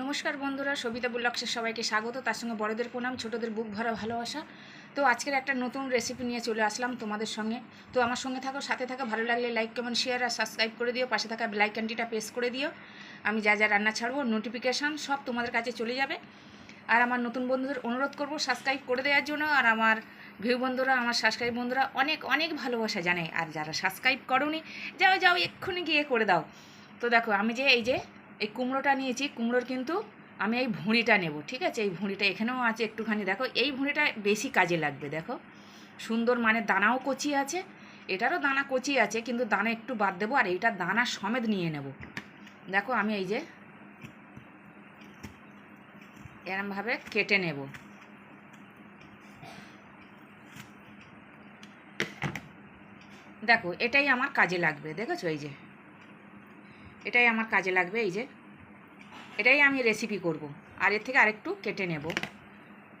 নমস্কার বন্ধুরা, সবিতা বুল্লক্সের সবাইকে স্বাগত। তার সঙ্গে বড়দের প্রণাম, ছোটদের বুক ভরা ভালোবাসা। তো আজকের একটা নতুন রেসিপি নিয়ে চলে আসলাম তোমাদের সঙ্গে। তো আমার সঙ্গে থাকো, সাথে থাকো, ভালো লাগলে লাইক কমেন্ট শেয়ার আর সাবস্ক্রাইব করে দিও। পাশে থাকা বেল আইকনটিটা প্রেস করে দিও। আমি যা যা রান্না ছাড়বো নোটিফিকেশান সব তোমাদের কাছে চলে যাবে। আর আমার নতুন বন্ধুদের অনুরোধ করব সাবস্ক্রাইব করে দেওয়ার জন্য। আর আমার ভিউ বন্ধুরা, আমার সাবস্ক্রাইব বন্ধুরা অনেক অনেক ভালোবাসা জানে আর যারা সাবস্ক্রাইব করোনি, যাও যাও, এক্ষুনি গিয়ে করে দাও। তো দেখো, আমি যে, এই যে এই কুমড়োটা নিয়েছি, কুমড়োর কিন্তু আমি এই ভুঁড়িটা নেব, ঠিক আছে? এই ভুঁড়িটা এখানেও আছে একটুখানি, দেখো, এই ভুঁড়িটা বেশি কাজে লাগবে, দেখো। সুন্দর মানে দানাও কচি আছে, এটারও দানা কচি আছে, কিন্তু দানা একটু বাদ দেবো, আর এইটা দানা সমেত নিয়ে নেব। দেখো, আমি এই যে এরমভাবে কেটে নেব। দেখো, এটাই আমার কাজে লাগবে, দেখেছ এই যে? এটাই আমার কাজে লাগবে, এই যে। এটাই আমি রেসিপি করব। আর এর থেকে আরেকটু কেটে নেব।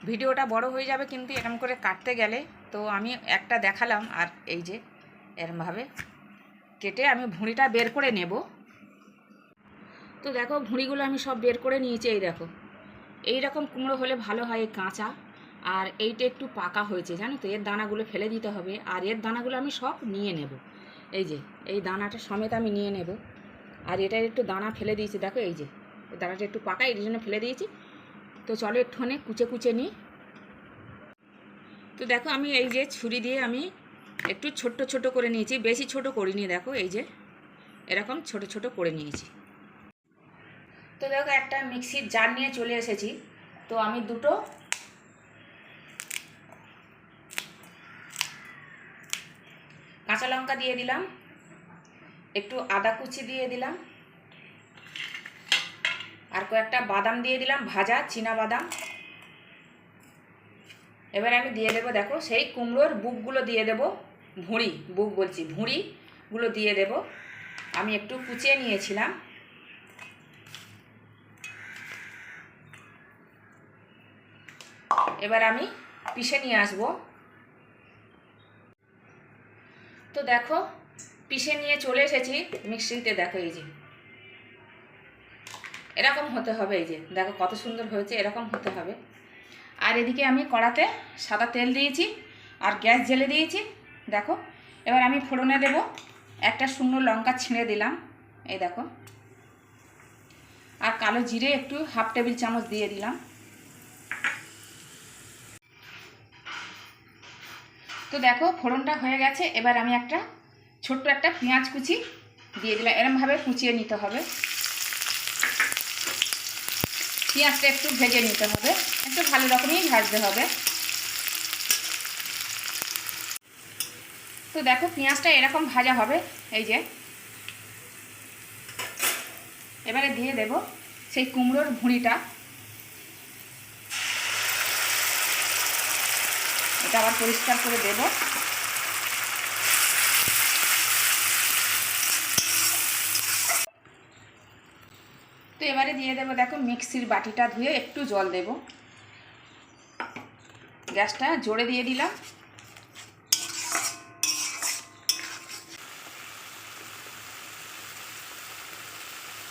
ভিডিওটা বড় হয়ে যাবে কিন্তু এরম করে কাটতে গেলে তো আমি একটা দেখালাম আর এই যে এরমভাবে কেটে আমি ভুঁড়িটা বের করে নেব। তো দেখো, ভুঁড়িগুলো আমি সব বের করে নিয়েছি, এই দেখো। এই রকম কুমড়ো হলে ভালো হয় এই কাঁচা। আর এইটা একটু পাকা হয়েছে, জানো তো? এর দানাগুলো ফেলে দিতে হবে। আর এর দানাগুলো আমি সব নিয়ে নেব। এই যে, এই দানাটা সমেত আমি নিয়ে নেব। আর এটার একটু দানা ফেলে দিয়েছি, দেখো এই যে। দানাটা একটু পাকা এই জন্য ফেলে দিয়েছি। তো চলো একটুখানি কুচে কুচে নিই। তো দেখো আমি এই যে ছুরি দিয়ে আমি একটু ছোট্ট ছোট করে নিয়েছি, বেশি ছোট করিনি, দেখো এই যে। এরকম ছোট ছোট করে নিয়েছি। তো দেখো একটা মিক্সির জার নিয়ে চলে এসেছি। তো আমি দুটো কাঁচা লঙ্কা দিয়ে দিলাম। একটু আদা কুচি দিয়ে দিলাম। আর কয়েকটা বাদাম দিয়ে দিলাম, ভাজা চীনা বাদাম। এবার আমি দিয়ে দেবো, দেখো সেই কুমড়োর বুকগুলো দিয়ে দেব, ভুঁড়ি, বুক বলছি, ভুঁড়িগুলো দিয়ে দেব। আমি একটু কুচিয়ে নিয়েছিলাম। এবার আমি পিষে নিয়ে আসব। তো দেখো পিষে নিয়ে চলে এসেছি, মিক্সিতে দেখো এই যে। এরকম হতে হবে এই যে, দেখো কত সুন্দর হয়েছে, এরকম হতে হবে। আর এদিকে আমি কড়াতে সাদা তেল দিয়েছি আর গ্যাস জেলে দিয়েছি, দেখো। এবার আমি ফোড়নে দেব, একটা শুকনো লঙ্কা ছিঁড়ে দিলাম, এই দেখো। আর কালো জিরে একটু হাফ টেবিল চামচ দিয়ে দিলাম। তো দেখো, ফোড়নটা হয়ে গেছে, এবার আমি একটা ছোট্ট একটা পেঁয়াজ কুচি দিয়ে দিলাম। এরমভাবে কুচিয়ে নিতে হবে। পেঁয়াজটা একটু ভেজে নিতে হবে। একটু ভালো রকমই ভাজতে হবে। তো দেখো, পেঁয়াজটা এরকম ভাজা হবে। এই যে। এবারে দিয়ে দেব সেই কুমড়োর ভুঁড়িটা। এটা আবার পরিষ্কার করে দেব। এবারে দিয়ে দেবো, দেখো মিক্সির বাটিটা ধুয়ে একটু জল দেব। গ্যাসটা জোরে দিয়ে দিলাম।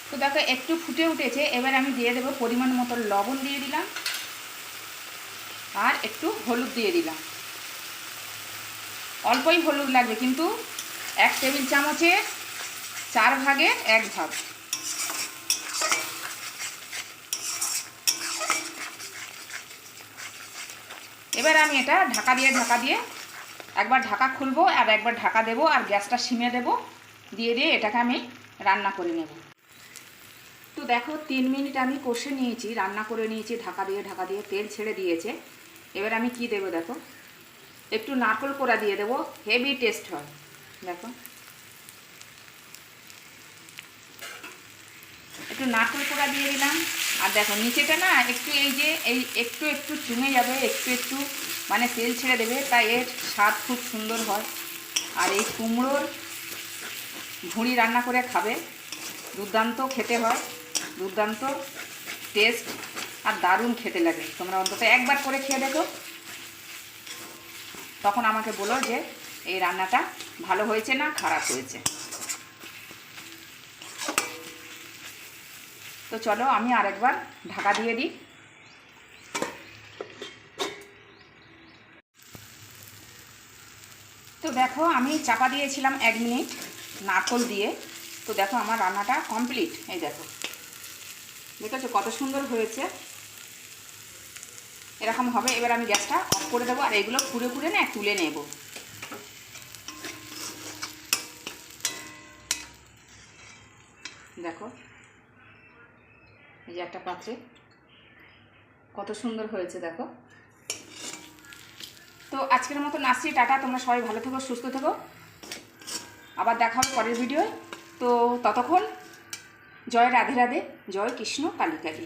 তো দেখো একটু ফুটে উঠেছে, এবার আমি দিয়ে দেবো পরিমাণ মতো লবণ দিয়ে দিলাম। আর একটু হলুদ দিয়ে দিলাম। অল্পই হলুদ লাগবে, কিন্তু এক টেবিল চামচের চার ভাগে এক ভাগ। এবার আমি এটা ঢাকা দিয়ে ঢাকা দিয়ে একবার ঢাকা খুলবো আর একবার ঢাকা দেবো আর গ্যাসটা সিমে দেবো। দিয়ে দিয়ে এটাকে আমি রান্না করে নেব। তো দেখো, তিন মিনিট আমি কষে নিয়েছি, রান্না করে নিয়েছি, ঢাকা দিয়ে ঢাকা দিয়ে তেল ছেড়ে দিয়েছে। এবার আমি কি দেবো দেখো? একটু নারকল কোড়া দিয়ে দেবো, হেভি টেস্ট হয়। দেখো। একটু নারকল কোড়া দিয়ে দিলাম। আর দেখো, নিচেটা না একটু এই যে, এই একটু একটু চুমে যাবে, একটু একটু মানে তেল ছেড়ে দেবে, তাই এর স্বাদ খুব সুন্দর হয়। আর এই কুমড়োর ভুঁড়ি রান্না করে খাবে, দুর্দান্ত খেতে হয়, দুর্দান্ত টেস্ট আর দারুণ খেতে লাগে। তোমরা অন্তত একবার করে খেয়ে দেখো। তখন আমাকে বলো যে এই রান্নাটা ভালো হয়েছে না খারাপ হয়েছে। তো চলো আমি আরেকবার ঢাকা দিয়ে দিই। তো দেখো, আমি চাপা দিয়েছিলাম এক মিনিট নারকল দিয়ে। তো দেখো, আমার রান্নাটা কমপ্লিট এই দেখো। দেখেছ কত সুন্দর হয়েছে? এরকম হবে। এবার আমি গ্যাসটা অফ করে দেবো আর এগুলো খুঁড়ে খুঁড়ে না তুলে নেব। দেখো এই যে একটা পাত্রে। কত সুন্দর হয়েছে, দেখো। তো আজকের মতো নাচি টাটা। তোমরা সবাই ভালো থেকো, সুস্থ থেকো। আবার দেখা হবে পরের ভিডিওয় তো ততক্ষণ, জয় রাধে রাধে, জয় কৃষ্ণ কালী কালী